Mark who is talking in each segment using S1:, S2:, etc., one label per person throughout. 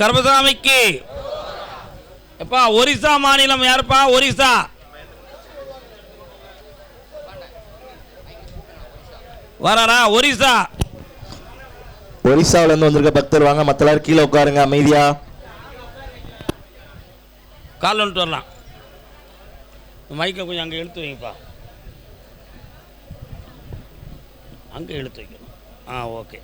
S1: கர்மசாமிக்கு. எப்பா ஒரிசா மாநிலம் யாருப்பா? ஒரிசா. வராரா ஒரிசா.
S2: ஒரிசாவுல இருந்து வந்திருக்க பக்தர் வாங்க மத்த கீழே உட்காருங்க அமைதியா.
S1: கால் வந்துட்டு வரலாம். மைக்கை கொஞ்சம் அங்கே இழுத்து வைங்கப்பா. அங்கே இழுத்து வைக்கணும். ஆ ஓகே.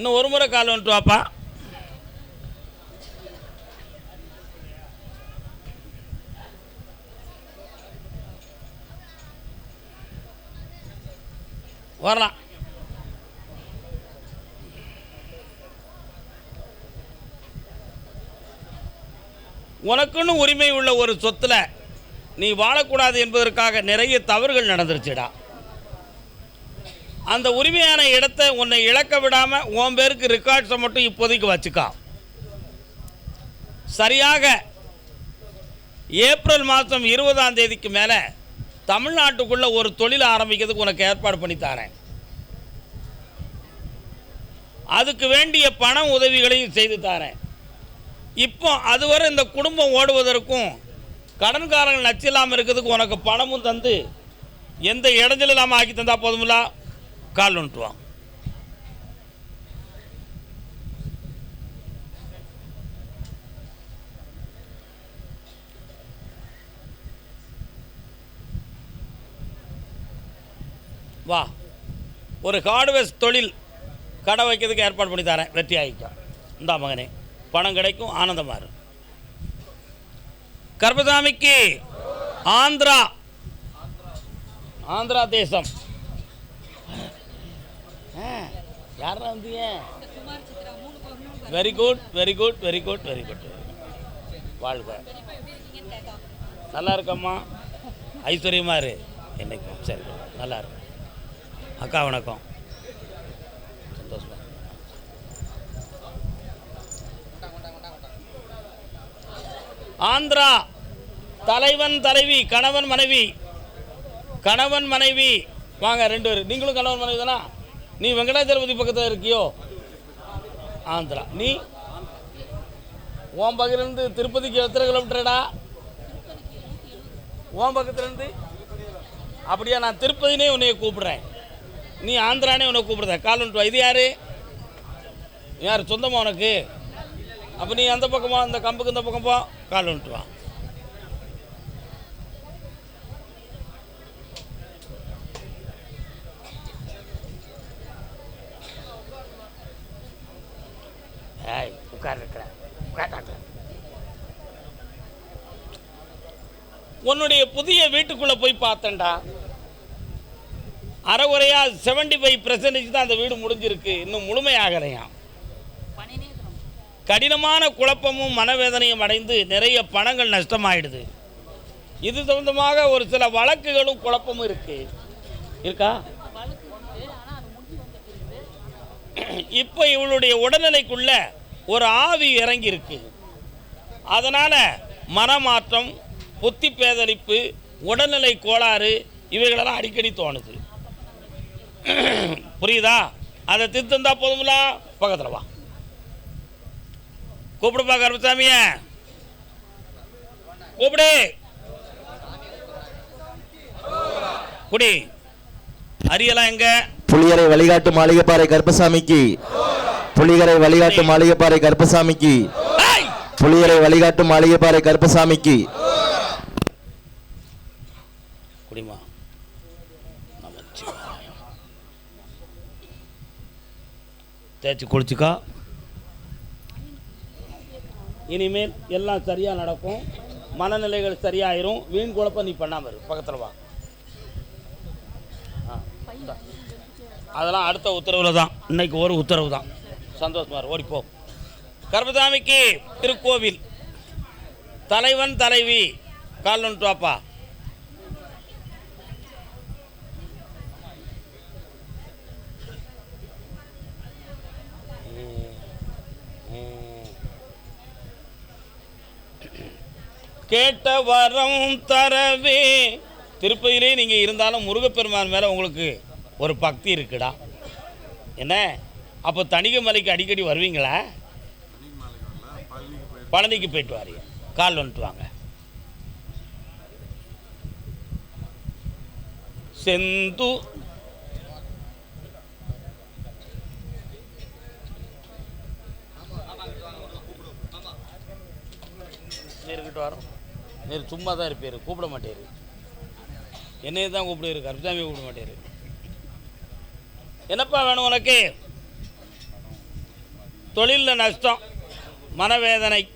S1: இன்னும் ஒரு முறை கால் வந்துட்டு வாப்பா. வரலாம். உனக்குன்னு உரிமை உள்ள ஒரு சொத்துல நீ வாழக்கூடாது என்பதற்காக நிறைய தவறுகள் நடந்துருச்சுடா. அந்த உரிமையான இடத்தை உன்னை இழக்க விடாமல் உன் பேருக்கு ரெக்கார்ட்ஸை மட்டும் இப்போதைக்கு வச்சுக்கா. சரியாக ஏப்ரல் மாதம் இருபதாம் தேதிக்கு மேலே தமிழ்நாட்டுக்குள்ளே ஒரு தொழில் ஆரம்பிக்கிறதுக்கு உனக்கு ஏற்பாடு பண்ணி தரேன். அதுக்கு வேண்டிய பண உதவிகளையும் செய்து தரேன். இப்போ அதுவரை இந்த குடும்பம் ஓடுவதற்கும் கடன்காரங்கள் நச்சில்லாமல் இருக்கிறதுக்கு உனக்கு பணமும் தந்து எந்த இடைஞ்சல் இல்லாமல் ஆக்கி தந்தால் போதுமில்ல? கால் வந்துட்டு வா. வா. ஒரு ஹார்ட்வேர்ஸ் தொழில் கடை வைக்கிறதுக்கு ஏற்பாடு பண்ணி தரேன். வெற்றி ஆகிக்கும் இந்தா மகனே பணம் கிடைக்கும் ஆனந்தமாக இருக்கும் கர்பசாமிக்கு ஆந்திரா. ஆந்திரா தேசம். யாரா வந்தீங்க? Very good very good very good very good வாழ்க. நல்லா இருக்கம்மா? ஐஸ்வர்யமா இரு. என்னைக்கும் சரி. நல்லா இருக்கு அக்கா வணக்கம். சந்தோஷமா ஆந்திரா தலைவன் தலைவி கணவன் மனைவி. கணவன் மனைவி. வாங்க ரெண்டு பேர். நீங்களும் கணவன் மனைவி தானா? நீ வெங்கடாச்சலபதி பக்கத்தில் இருக்கியோ? ஆந்திரா. நீ? உன் பக்கத்துலேருந்து திருப்பதிக்கு எத்தனை கிலோமீட்டர்டா? உன் பக்கத்துலேருந்து? அப்படியா நான் திருப்பதினே உன்னைய கூப்பிடுறேன். நீ ஆந்திரானே உன்னை கூப்பிடுறேன் கால் வா. இது யாரு? யார்? சொந்தமா உனக்கு? அப்போ நீ அந்த பக்கமாக அந்த கம்புக்கு இந்த பக்கம் போ. கால் வந்துட்டு வா ஏய் உட்கார் இருக்கிறேன் உன்னுடைய புதிய வீட்டுக்குள்ள போய் பார்த்தேன்டா. அறகுறையா செவன்டி ஃபைவ் பெர்சன்டேஜ் தான் அந்த வீடு முடிஞ்சிருக்கு. இன்னும் முழுமையாகலையாம் கடினமான குழப்பமும் மனவேதனையும் அடைந்து நிறைய பணங்கள் நஷ்டமாயிடுது. இது சம்பந்தமாக ஒரு சில வழக்குகளும் குழப்பமும் இருக்கு. இருக்கா? இப்போ இவளுடைய உடல்நிலைக்குள்ள ஒரு ஆவி இறங்கி இருக்கு அதனால மனமாற்றம் புத்தி பேதளிப்பு உடல்நிலை கோளாறு இவைகளெல்லாம் அடிக்கடி தோணுது. புரியுதா? அதை திருத்தந்தா போதுங்களா பக்கத்தில் வா. கூப்பிடுப்பா கருப்பசாமிய கூப்பிடு. குடி. அரியலாம் எங்க?
S2: புளியரை வழிகாட்டு மாளிகைப்பாறை கருப்பசாமிக்கு. புலிகரை வழிகாட்டு மாளிகைப்பாறை கருப்பசாமிக்கு! புலிகரை வழிகாட்டு மாளிகைப்பாறை கருப்பசாமிக்கு.
S1: குடிமா. தேய்ச்சி குளிச்சுக்கா. இனிமேல் எல்லாம் சரியாக நடக்கும். மனநிலைகள் சரியாயிரும். வீண் குழப்பம் நீ பண்ணாம இரு. பக்கத்தில் வா. அதெல்லாம் அடுத்த உத்தரவில் தான் இன்னைக்கு ஒரு உத்தரவு தான் சந்தோஷமா ஓடிப்போம் ஓடிப்போ திருக்கோவில். தலைவன் தலைவி கால் டாப்பா கேட்ட வரம் தரவே. திருப்பதியிலே நீங்கள் இருந்தாலும் முருகப்பெருமான் மேலே உங்களுக்கு ஒரு பக்தி இருக்குடா. என்ன? அப்போ தணிகை மலைக்கு அடிக்கடி வருவீங்களா? பழனிக்கு போயிட்டு வாரீங்க. கால் வந்துட்டு வாங்க. செந்து. இருக்கட்டும் வரோம். நீர் சும்மா தான் இருப்பார். கூப்பிட மாட்டேரு. என்னைய தான் கூப்பிடுவார். கருப்சாமியை கூப்பிட மாட்டேரு. என்னப்பா வேணும் உனக்கு? தொழிலில் நஷ்டம் மனவேதனை.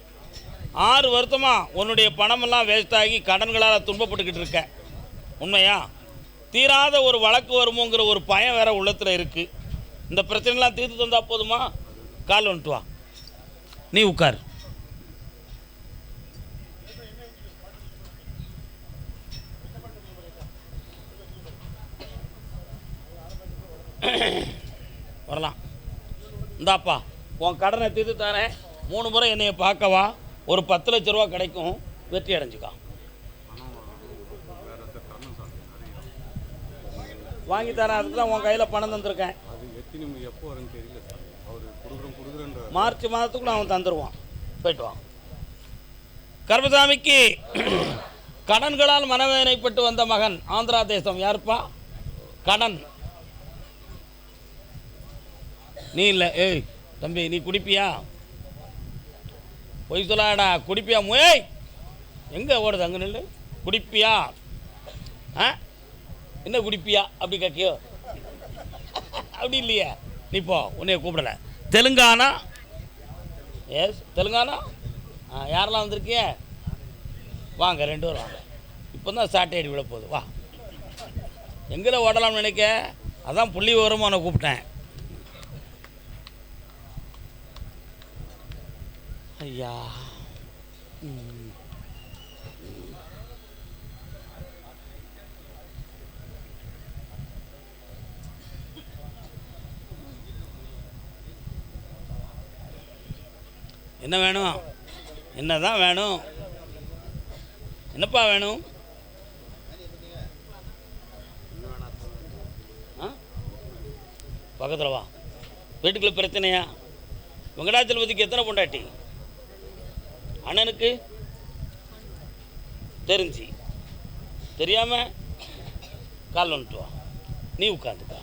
S1: ஆறு வருத்தமாக உன்னுடைய பணமெல்லாம் வேஸ்ட் ஆகி கடன்களால் துன்பப்பட்டுக்கிட்டு இருக்க. உண்மையா? தீராத ஒரு வழக்கு வருமோங்கிற ஒரு பயம் வேற உள்ளத்தில் இருக்குது இந்த பிரச்சனைலாம் தீர்த்து தந்தால் போதுமா? கால் வந்துட்டு வா. நீ உட்கார். வரலாம். இந்தாப்பா. உன் கடனை தீர்த்து தரேன் மூணு முறை என்னையை பார்க்கவா? ஒரு பத்து லட்ச ரூபா கிடைக்கும். வெற்றி அடைஞ்சுக்கா. வாங்கி தரேன். அதுக்கு தான் உன் கையில் பணம் தந்திருக்கேன்.
S3: அது தெரியல
S1: மார்ச் மாதத்துக்குள்ள அவன் தந்துடுவான் போயிட்டு வா. கர்மசாமிக்கு கடன்களால் மனவேதனைப்பட்டு வந்த மகன் ஆந்திரா தேசம். யாருப்பா? கடன். நீ இல்லை. ஏய் தம்பி நீ குடிப்பியா? பொய் சொல்லாடா குடிப்பியா முயய் எங்கே ஓடுது அங்கே நில்லு. குடிப்பியா? ஆ? என்ன குடிப்பியா? அப்படி கேட்கியோ? அப்படி இல்லையே. நீ போ உன்னைய கூப்பிடல. தெலுங்கானா? எஸ் தெலுங்கானா? ஆ யாரெல்லாம் வந்திருக்கிய? வாங்க ரெண்டு பேரும் வாங்க. இப்போ தான் சாட்டையடி விட போகுது வா. எங்கே ஓடலாம்னு நினைக்க? அதான் புள்ளி விவரமாக உன்னை கூப்பிட்டேன். ஐயா. என்ன வேணும்? என்ன தான் வேணும்? என்னப்பா வேணும்? ஆ? பக்கத்தில் வா. வீட்டுக்குள்ள பிரச்சனையா? வெங்கடாச்சலபதிக்கு எத்தனை பொண்டாட்டி? அண்ணனுக்கு தெரிஞ்சு. தெரியாம கால் வந்துட்டு வா. நீ உட்காந்துக்கா.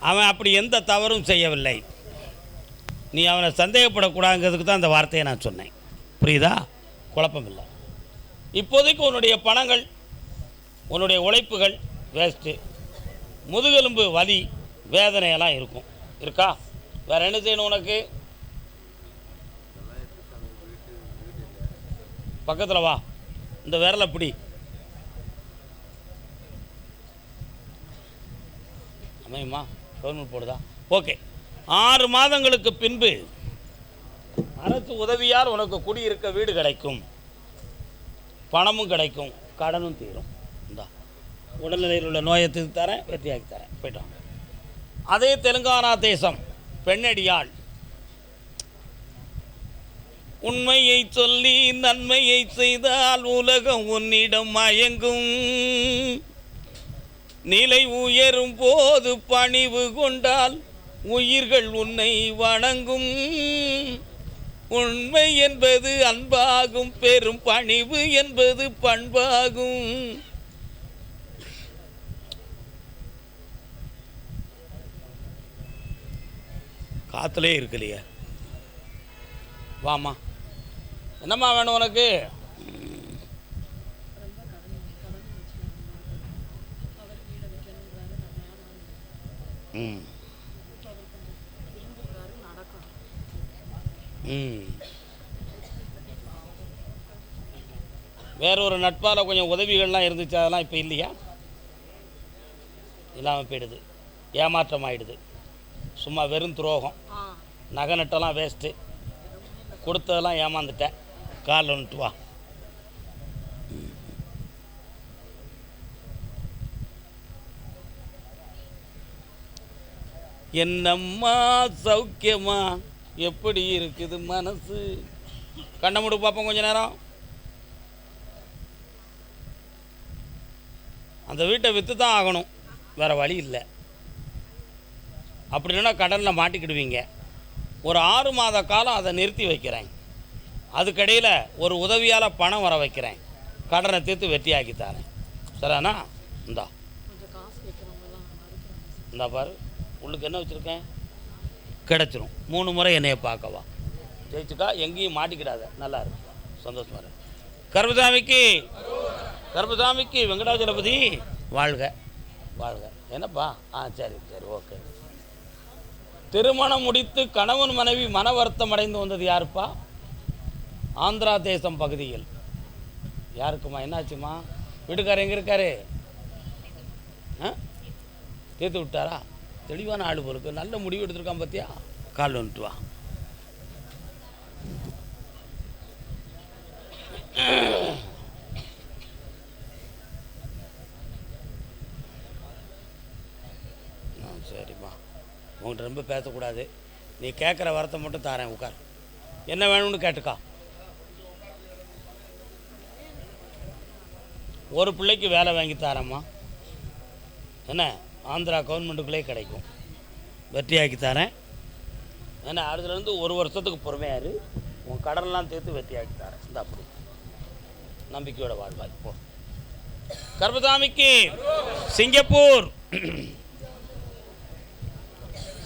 S1: அவன் அப்படி எந்த தவறும் செய்யவில்லை. நீ அவனை சந்தேகப்படக்கூடாதுங்கிறதுக்கு தான் அந்த வார்த்தையை நான் சொன்னேன். புரியுதா? குழப்பமில்லை. இப்போதைக்கு உன்னுடைய பணங்கள் உன்னுடைய உழைப்புகள் வேஸ்ட்டு முதுகெலும்பு வலி வேதனையெல்லாம் இருக்கும். இருக்கா? வேறு என்ன செய்யணும் உனக்கு? பக்கத்தில் வா. இந்த விரலை பிடி. அமையுமா? கவர்மெண்ட் போடுதா? ஓகே ஆறு மாதங்களுக்கு பின்பு அரசு உதவியால் உனக்கு குடியிருக்க வீடு கிடைக்கும். பணமும் கிடைக்கும். கடனும் தீரும். உடல்நிலையில் உள்ள நோயை தீர்த்து தரேன் வெற்றியாக்கி தரேன். போயிட்டோம். அதே தெலுங்கானா தேசம் பெண்ணடியாள். உண்மையை சொல்லி நன்மையை செய்தால் உலகம் உன்னிடம் மயங்கும். நிலை உயரும் போது பணிவு கொண்டால் உயிர்கள் உன்னை வணங்கும். உண்மை என்பது அன்பாகும் பெரும் பணிவு என்பது பண்பாகும். காத்துலே இருக்கலையே வாம்மா. என்னம்மா வேணும் உனக்கு? ம். ம். வேற ஒரு நட்பால் கொஞ்சம் உதவிகள்லாம் இருந்துச்சு அதெல்லாம் இப்போ இல்லையா? இல்லாமல் போயிடுது. ஏமாற்றம் ஆயிடுது சும்மா வெறும் துரோகம். நகை நட்டெல்லாம் வேஸ்ட்டு கொடுத்ததெல்லாம் ஏமாந்துட்டேன். காலில் வந்துட்டு வா. என்னம்மா சௌக்கியமா? எப்படி இருக்குது மனசு? கண்ணை மூடு பார்ப்போம் கொஞ்ச நேரம். அந்த வீட்டை விற்று தான் ஆகணும். வேறு வழி இல்லை. அப்படி இல்லைன்னா கடனில் மாட்டிக்கிடுவீங்க. ஒரு ஆறு மாத காலம் அதை நிறுத்தி வைக்கிறேன். அதுக்கடையில் ஒரு உதவியால் பணம் வர வைக்கிறேன். கடனை தீர்த்து வெட்டியாக்கி தரேன். சரிண்ணா இந்தா. இந்தா பாரு. உள்ளுக்கு என்ன வச்சுருக்கேன்? கிடச்சிரும். மூணு முறை என்னைய பார்க்கவா ஜெயிச்சுக்கா எங்கேயும் மாட்டிக்கிடாத. நல்லா இருக்கு சந்தோஷமா இருக்கு கருப்பசாமிக்கு கருப்பசாமிக்கு வெங்கடாஜலபதி வாழ்க. வாழ்க. என்னப்பா? ஆ சரி சரி ஓகே. திருமணம் முடித்து கணவன் மனைவி மன வருத்தம் அடைந்து வந்தது யாருப்பா? ஆந்திரா தேசம் பகுதியில். யாருக்குமா? என்னாச்சுமா? வீட்டுக்காரர் எங்கே இருக்காரு? ஆ? தீர்த்து விட்டாரா? தெளிவான ஆள் போலுக்கு நல்ல முடிவு எடுத்திருக்கான் பார்த்தியா கால் வந்துட்டு வா. Yeah. உங்கள்கிட்ட ரொம்ப பேசக்கூடாது. நீ கேட்குற வரத்தை மட்டும் தாரேன் உட்கார். என்ன வேணும்னு கேட்டுக்கா. ஒரு பிள்ளைக்கு வேலை வாங்கி தரேம்மா. என்ன? ஆந்திரா கவர்மெண்ட்டுக்குள்ளே கிடைக்கும். வெற்றியாக்கி தரேன். ஏன்னா அதுலேருந்து ஒரு வருஷத்துக்கு பொறுமையாரு உன் கடன்லாம் தீர்த்து வெற்றியாக்கி தரேன். இந்த அப்படி நம்பிக்கையோட வாழ்வாய். போ. கர்பசாமிக்கு சிங்கப்பூர்.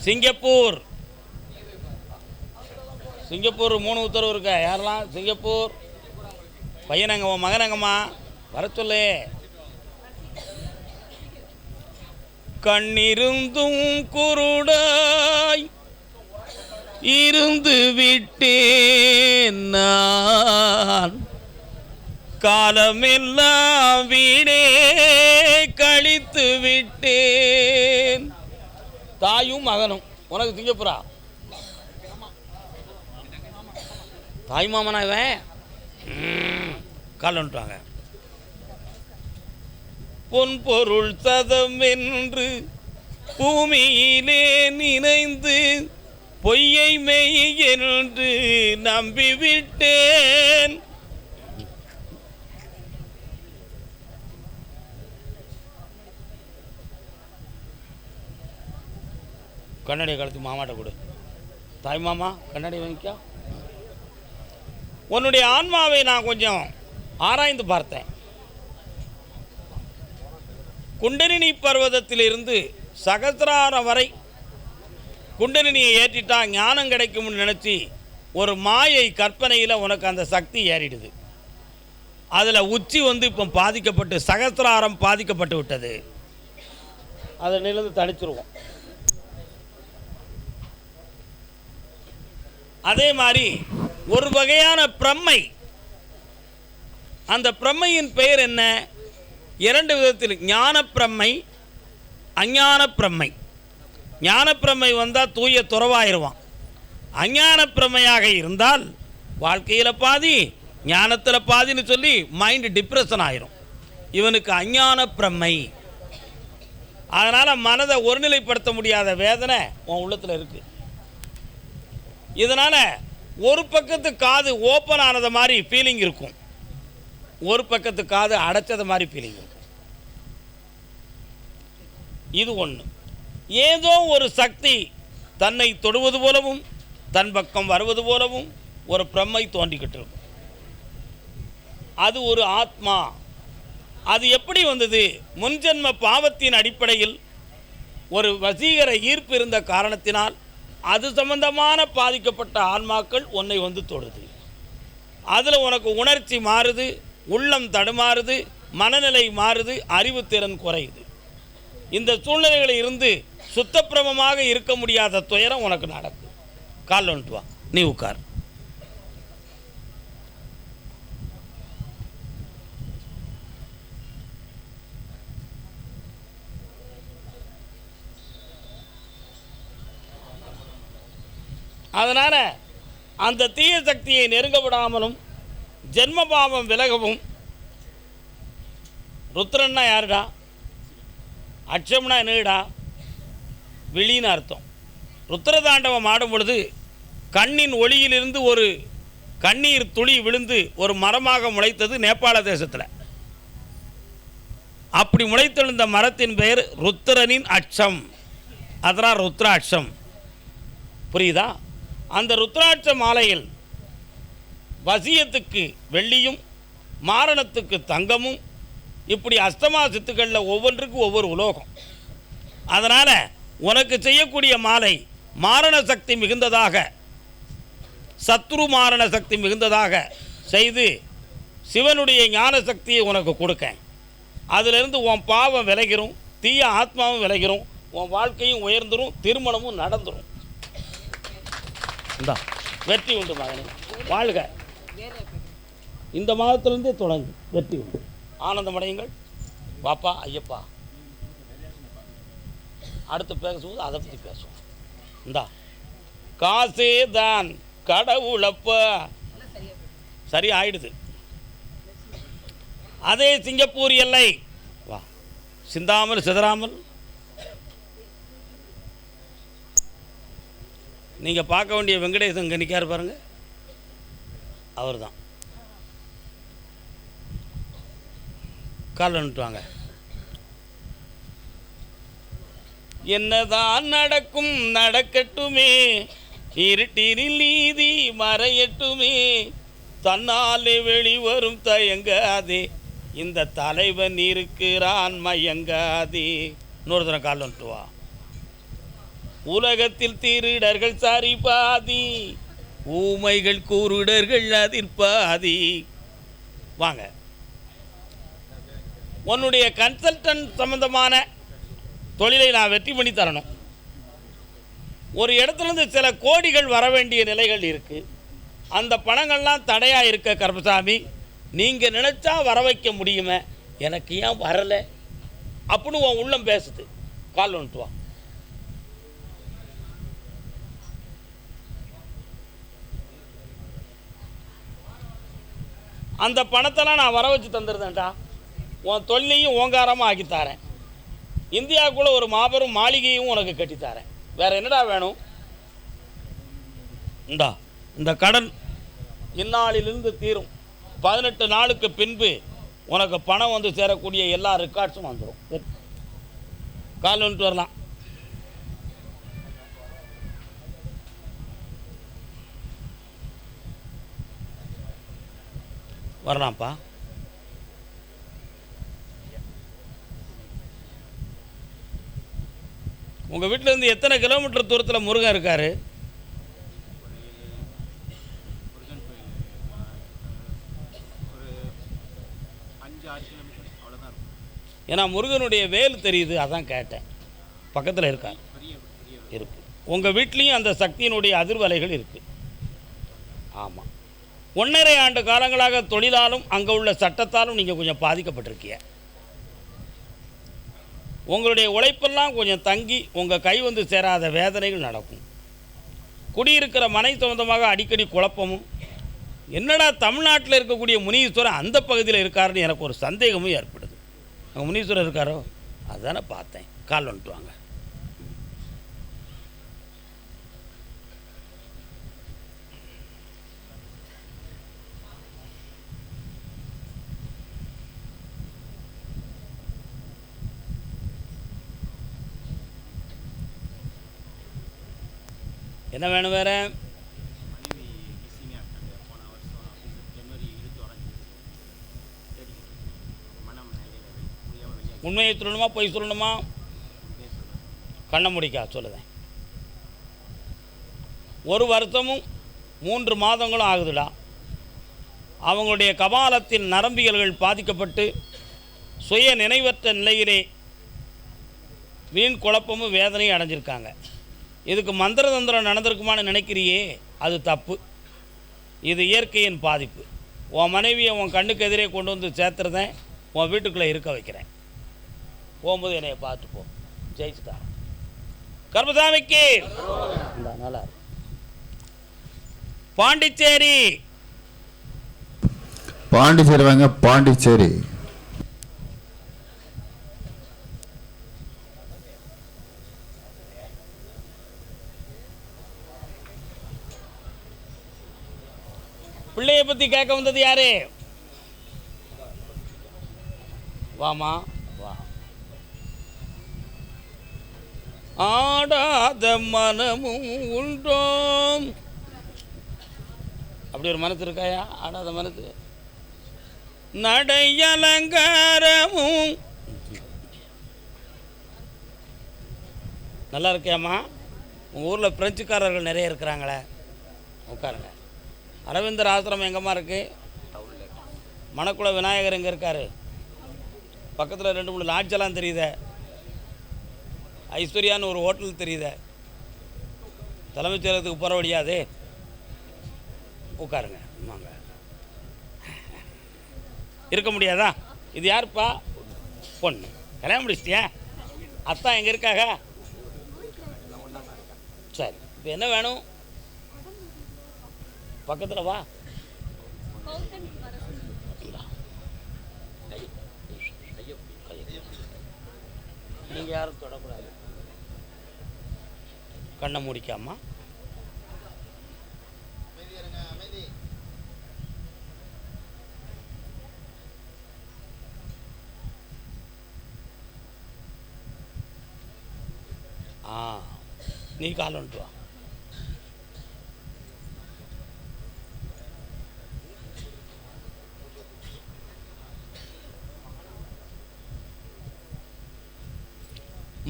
S1: சிங்கப்பூர். சிங்கப்பூர் மூணு உத்தரவு இருக்கா? யாரெல்லாம்? சிங்கப்பூர். பையனங்க உன் மகனங்கம்மா வர சொல்லு. கண்ணிருந்தும் குருடாய் இருந்து விட்டேன் நான். காலமெல்லாம் வீணே கழித்து விட்டேன். தாயும் மகனும். உனக்கு திங்கப்புறா தாய் மாமனா இவன்? ம், பொன் பொருள் சதம் என்று பூமியிலே நினைந்து பொய்யை மெய் என்று நம்பிவிட்டேன். கண்ணாடியை கழுத்து மாமாட்ட கொடு. தாய் மாமா கண்ணாடி வாங்கிக்கோ. உன்னுடைய ஆன்மாவை நான் கொஞ்சம் ஆராய்ந்து பார்த்தேன். குண்டலினி பர்வதத்திலிருந்து சகசிராரம் வரை குண்டலினியை ஏற்றிட்டா ஞானம் கிடைக்கும்னு நினச்சி ஒரு மாயை கற்பனையில் உனக்கு அந்த சக்தி ஏறிடுது. அதில் உச்சி வந்து இப்போ பாதிக்கப்பட்டு சகசிராரம் பாதிக்கப்பட்டு விட்டது. அதிலிருந்து தனிச்சிருவோம் அதே மாதிரி ஒரு வகையான பிரம்மை. அந்த பிரம்மையின் பெயர் என்ன? இரண்டு விதத்தில் ஞானப்பிரம்மை அஞ்ஞானப்பிரம்மை. ஞானப்பிரம்மை வந்தால் தூய துறவாயிருவான். அஞ்ஞானப்பிரமையாக இருந்தால் வாழ்க்கையில் பாதி ஞானத்தில் பாதின்னு சொல்லி மைண்டு டிப்ரெஷன் ஆயிரும். இவனுக்கு அஞ்ஞான பிரம்மை அதனால் மனதை ஒருநிலைப்படுத்த முடியாத வேதனை உன் உள்ளத்தில் இருக்குது இதனால் ஒரு பக்கத்து காது ஓப்பன் ஆனது மாதிரி ஃபீலிங் இருக்கும். ஒரு பக்கத்து காது அடைச்சது மாதிரி ஃபீலிங் இருக்கும். இது ஒன்று ஏதோ ஒரு சக்தி தன்னை தொடுவது போலவும் தன் பக்கம் வருவது போலவும் ஒரு பிரம்மை தோண்டிக்கிட்டு இருக்கும். அது ஒரு ஆத்மா. அது எப்படி வந்தது? முன்ஜென்ம பாவத்தின் அடிப்படையில் ஒரு வசீகர ஈர்ப்பு இருந்த காரணத்தினால் அது சம்பந்தமான பாதிக்கப்பட்ட ஆன்மாக்கள் உன்னை வந்து தொடுது. அதில் உனக்கு உணர்ச்சி மாறுது உள்ளம் தடுமாறுது மனநிலை மாறுது அறிவுத்திறன் குறையுது. இந்த சூழ்நிலைகளில் இருந்து சுத்தப்பிரமமாக இருக்க முடியாத துயரம் உனக்கு நடக்கும் கால் வந்துட்டு வா. நீ உட்கார். அதனால் அந்த தீய சக்தியை நெருங்க விடாமலும் ஜென்ம விலகவும். ருத்ரன்னா யாருடா? அச்சம்னா என்னடா விழின்னு அர்த்தம். ருத்ரதாண்டவம் ஆடும் பொழுது கண்ணின் ஒளியிலிருந்து ஒரு கண்ணீர் துளி விழுந்து ஒரு மரமாக முளைத்தது நேபாள தேசத்தில். அப்படி முளைத்தெழுந்த மரத்தின் பெயர் ருத்ரனின் அச்சம் அதனால் ருத்ராட்சம். புரியுதா? அந்த ருத்ராட்ச மாலையில் வசியத்துக்கு வெள்ளியும் மாரணத்துக்கு தங்கமும் இப்படி அஸ்தமா சித்துக்களில் ஒவ்வொன்றுக்கும் ஒவ்வொரு உலோகம். அதனால் உனக்கு செய்யக்கூடிய மாலை மாரண சக்தி மிகுந்ததாக சத்ரு மாரண சக்தி மிகுந்ததாக செய்து சிவனுடைய ஞான சக்தியை உனக்கு கொடுக்கேன் அதிலிருந்து உன் பாவம் விளைகிறோம் தீய ஆத்மாவும் விளைகிறோம் உன் வாழ்க்கையும் உயர்ந்துடும் திருமணமும் நடந்துடும் இந்தா. வெற்றி உண்டு மகனே. வாழ்க. இந்த மாதத்திலிருந்தே தொடங்கு. வெற்றி உண்டு. ஆனந்தமடையுங்கள் பாப்பா ஐயப்பா. அடுத்து பேசும்போது அதை பற்றி பேசுவோம். இந்தா. காசே தான் கடவுளப்பா. சரி ஆயிடுது. அதே சிங்கப்பூர் எல்லை. வா. சிந்தாமல் சிதறாமல். நீங்கள் பார்க்க வேண்டிய வெங்கடேசன் கணிக்கார் பாருங்கள் அவர் தான் கால் வாங்க என்னதான் நடக்கும் நடக்கட்டுமே. இருட்டினில் நீதி மறையட்டுமே. தன்னாலே வெளிவரும் தயங்காதே. இந்த தலைவன் இருக்கிறான் மயங்காதே. இன்னொரு தரம் கால் வந்துட்டு வா உலகத்தில் திருடர்கள் சரி பாதி ஊமைகள் கூறுடர்கள் அதிர்பாதி. வாங்க. உன்னுடைய கன்சல்டன்ட் சம்பந்தமான தொழிலை நான் வெற்றி பண்ணி தரணும். ஒரு இடத்துலேருந்து சில கோடிகள் வர வேண்டிய நிலைகள் இருக்குது அந்த பணங்கள்லாம் தடையாக இருக்க கருப்பசாமி நீங்கள் நினச்சா வர வைக்க முடியுமே? எனக்கு ஏன் வரலை? அப்படின்னு உன் உள்ளம் பேசுது. கால் வந்துட்டு வா அந்த பணத்தெல்லாம் நான் வர வச்சு தந்துருந்தேன்டா. உன் தொல்லையும் ஓங்காரமாக ஆக்கி தரேன். இந்தியாவுக்குள்ளே ஒரு மாபெரும் மாளிகையும் உனக்கு கட்டித்தாரேன் வேறு என்னடா வேணும்? இந்தா இந்த கடன் இந்நாளிலிருந்து தீரும். பதினெட்டு நாளுக்கு பின்பு உனக்கு பணம் வந்து சேரக்கூடிய எல்லா ரெக்கார்ட்ஸும் வந்துடும் கால் வந்துட்டு வரலாம். வரலாம்ப்பா உங்கள் வீட்டிலேருந்து எத்தனை கிலோமீட்டர் தூரத்தில் முருகன் இருக்கார்? ஏன்னா முருகனுடைய வேல் தெரியுது அதான் கேட்டேன். பக்கத்தில் இருக்கார். இருக்கு. உங்கள் வீட்லேயும் அந்த சக்தியினுடைய அதிர்வலைகள் இருக்குது ஆமாம் ஒன்றரை ஆண்டு காலங்களாக தொழிலாலும் அங்கே உள்ள சட்டத்தாலும் நீங்கள் கொஞ்சம் பாதிக்கப்பட்டிருக்கீங்க. உங்களுடைய உழைப்பெல்லாம் கொஞ்சம் தங்கி உங்கள் கை வந்து சேராத வேதனைகள் நடக்கும். குடியிருக்கிற மனை சொந்தமாக அடிக்கடி குழப்பமும். என்னடா தமிழ்நாட்டில் இருக்கக்கூடிய முனீஸ்வரன் அந்த பகுதியில் இருக்காருன்னு எனக்கு ஒரு சந்தேகமும் ஏற்படுது. அங்கே முனீஸ்வரர் இருக்காரோ? அதுதானே பார்த்தேன். கால் வந்துட்டு வாங்க. என்ன வேணும் வேறு? உண்மையை சொல்லணுமா பொய் சொல்லணுமா? கண்ண முடிக்கா சொல்லுதேன். ஒரு வருஷமும் மூன்று மாதங்களும் ஆகுதுடா. அவங்களுடைய கபாலத்தின் நரம்பியல்கள் பாதிக்கப்பட்டு சுய நினைவற்ற நிலையிலே வீண் குழப்பமும் வேதனையும் அடைஞ்சிருக்காங்க. இதுக்கு மந்திர தந்திரம் நடந்திருக்குமான்னு நினைக்கிறியே அது தப்பு. இது இயற்கையின் பாதிப்பு. உன் மனைவியை உன் கண்ணுக்கு எதிரே கொண்டு வந்து சேர்த்துறதேன் உன் வீட்டுக்குள்ளே இருக்க வைக்கிறேன். போகும்போது என்னைய பார்த்து போ. ஜெயிச்சுட்டா. கர்மசாமிக்கு! நல்லா பாண்டிச்சேரி!
S4: பாண்டிச்சேரி வாங்க பாண்டிச்சேரி.
S1: பற்றி கேட்க வந்தது யாரு? வாமா. வா. ஆடாத மனமும் உண்டோம். அப்படி ஒரு மனசு இருக்காயா? ஆடாத மனசு. நடையலங்காரமும். நல்லா இருக்கியாம்மா? உங்கள் ஊரில் பிரெஞ்சுக்காரர்கள் நிறைய இருக்கிறாங்களே. உட்காருங்க. அரவிந்தர் ஆசிரமம் எங்கம்மா இருக்குது மணக்குள விநாயகர் எங்கே இருக்கார். பக்கத்தில் ரெண்டு மூணு லாட்ஜெல்லாம் தெரியுதே. ஐஸ்வர்யான்னு ஒரு ஹோட்டல் தெரியுதே. தலைமைச் செயலகத்துக்கு போகிற வழியாது உட்காருங்க வாங்க. இருக்க முடியாதா? இது யாருப்பா? பொண்ணு. கல்யாணம் முடிச்சிட்டியா? அத்தா எங்கே இருக்காக? சரி இப்போ என்ன வேணும்? பக்கத்தில் வா. நீங்கள் யாரும் தொடக்கூடாது. கண்ணை முடிக்காமா. ஆ நீ கால் வந்துட்டு வா.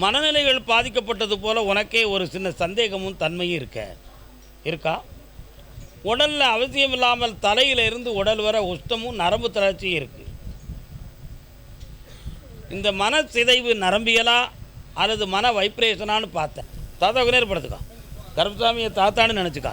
S1: மனநிலைகள் பாதிக்கப்பட்டது போல் உனக்கே ஒரு சின்ன சந்தேகமும் தன்மையும் இருக்க. இருக்கா? உடலில் அவசியம் இல்லாமல் தலையில இருந்து உடல் வர உஷ்டமும் நரம்பு தளர்ச்சியும் இருக்குது இந்த மன சிதைவு நரம்பியலா அல்லது மன வைப்ரேஷனான்னு பார்த்தேன். தாத்தா நேர் படுத்துக்கா கருப்பசாமியை தாத்தான்னு நினச்சிக்கா.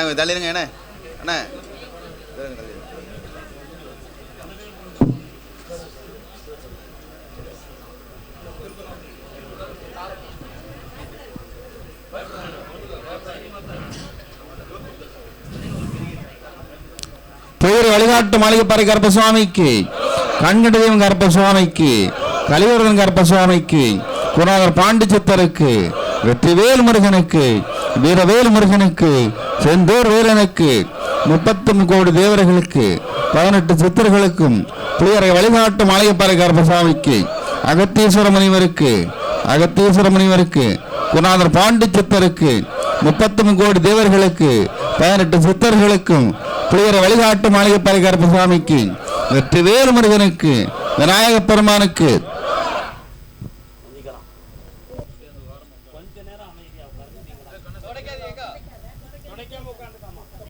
S5: அண்ணா கொஞ்சம் தள்ளிடுங்க என்ன அண்ணா தள்ளிடுங்க, தள்ளிடுங்க.
S4: புயல் வழிகாட்டு மாளிகைப்பாறை கருப்பசுவாமிக்கு கண்கண்ட தெய்வம் கருப்பசுவாமிக்கு கலிவரதன் கருப்பசுவாமிக்கு குருநாதர் பாண்டிச்சித்தருக்கு வெற்றிவேல் முருகனுக்கு வீரவேல் முருகனுக்கு செந்தூர் வீரனுக்கு முப்பத்தொன்னு கோடி தேவர்களுக்கு பதினெட்டு சித்தர்களுக்கும் புயரை வழிகாட்டும் மாளிகைப்பாறை கருப்பசுவாமிக்கு அகத்தீஸ்வர முனிவருக்கு அகத்தீஸ்வர முனிவருக்கு பாண்டி சித்தருக்கு முப்பத்தொன்னு கோடி தேவர்களுக்கு பதினெட்டு சித்தர்களுக்கும் புளியரை வழிகாட்டு மாளிகைப்பாறை கருப்பசாமிக்கு வெற்றிவேல் முருகனுக்கு விநாயகப் பெருமானுக்கு